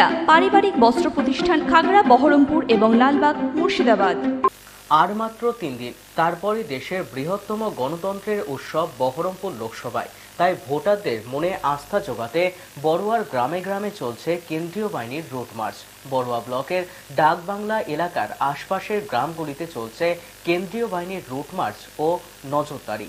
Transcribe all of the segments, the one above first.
সুনিতা পারিবারিক বস্ত্র প্রতিষ্ঠান খাগড়া, বহরমপুর এবং লালবাগ, মুর্শিদাবাদ। আর মাত্র তিন দিন তারপরে দেশের বৃহত্তম গণতন্ত্রের উৎসব বহরমপুর লোকসভায়। তাই ভোটারদের মনে আস্থা জোগাতে বড়ুয়ার গ্রামে গ্রামে চলছে কেন্দ্রীয় বাহিনীর রুট মার্চ। বড়ুয়া ব্লকের ডাকবাংলা এলাকার আশপাশের গ্রামগুলিতে চলছে কেন্দ্রীয় বাহিনীর রুট মার্চ ও নজরদারি।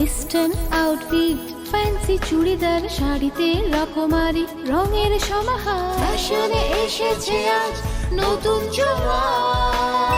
ওয়েস্টার্ন আউটফিট ফ্যান্সি চুড়িদার শাড়িতে রকমারি রঙের সমাহার। ফ্যাশনে এসেছে আজ নতুন সুনিতা